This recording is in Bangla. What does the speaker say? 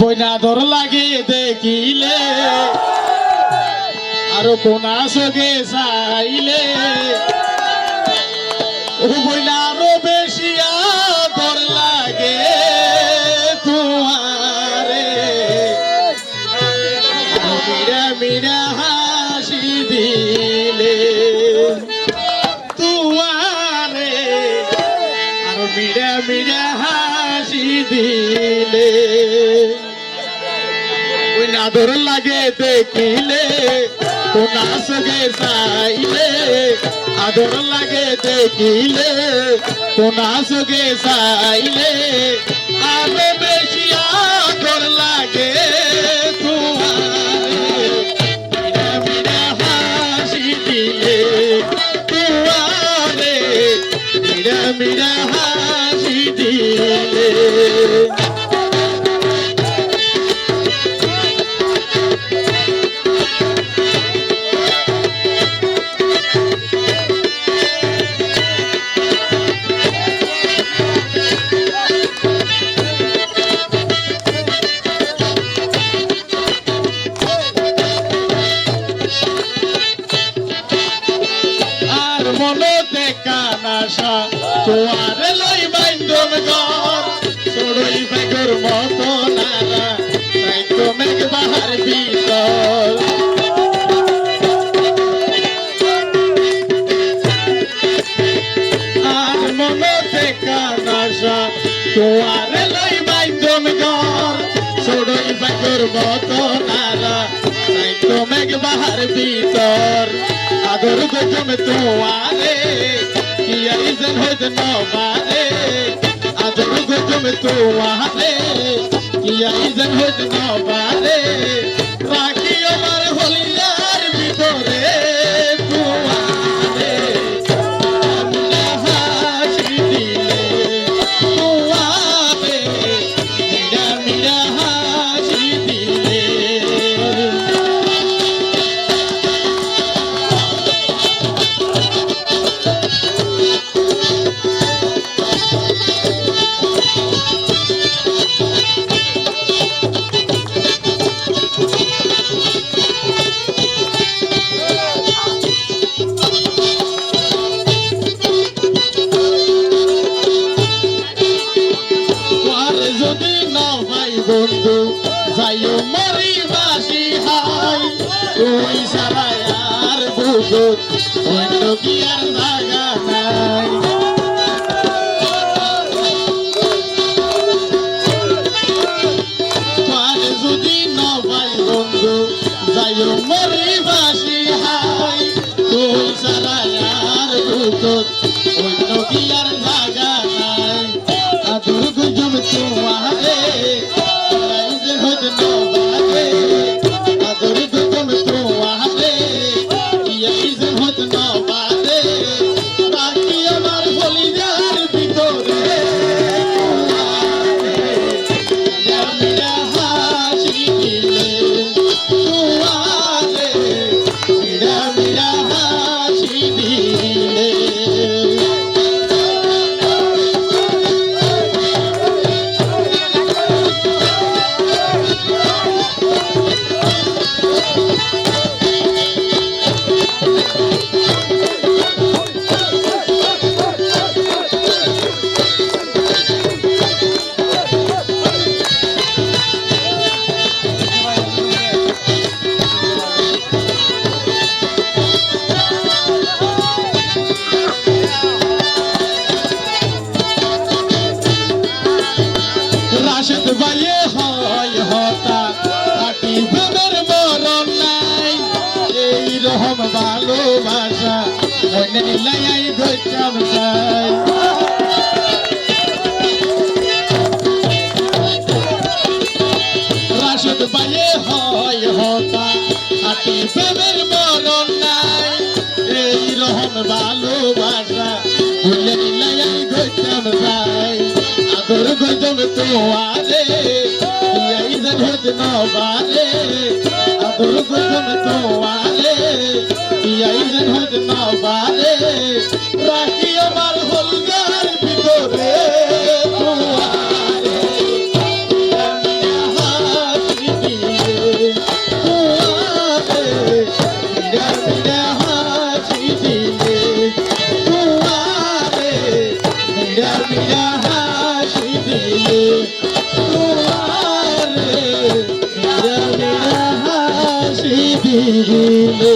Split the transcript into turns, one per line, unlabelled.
বইনা ধর লাগে দেখিলে। আর কোনা সগে চাইলে। বইনা আরও বেশি আদর লাগে তোমারে। মিরা মিরা হাসি দিলে তুয়ারে আর মিরা মিরা হাসি দিলে নাদর লাগে দেখিলে তো নাচ গে চাইলে। আদর লাগে দেখিলে তো সগে সাইলে আরও বেশি আদর লাগে। কানাসা তোয়ার লই বাইন্দম গর সড়ই বেগর মতো নারা, তাই তো মেঘ বাহার ভিতর আর মনতে কানাসা তোয়ার লই বাইন্দম গর সড়ই বেগর মতো নারা, তাই তো মেঘ বাহার ভিতর আদর গজম তোয়ারে। কি আইজন হইত নবারে আদর গজম তোয়ারে কি আইজন হইত নবারে রাখি আমার হলিয়ার বন্ধু, যাইও মরি বাসি হাই। তুই সারা আর বুঝো অন্য কি আর জায়গা নাই? যদি ভালোবাসা মনে নিলাই গইতাম চাই রাশেদ ভাইয়ে হয় হতা খাটি প্রেমের মরণ নাই। এই রকম ভালোবাসা মনে নিলাই গইতাম চাই আদর গজম তোয়ারে ভেদ নবালে আদর গুজন তোয়ালে পিয়াই যেন হদ নবালে রাখি আমার হলগার ভিতরে Yeah. দিলে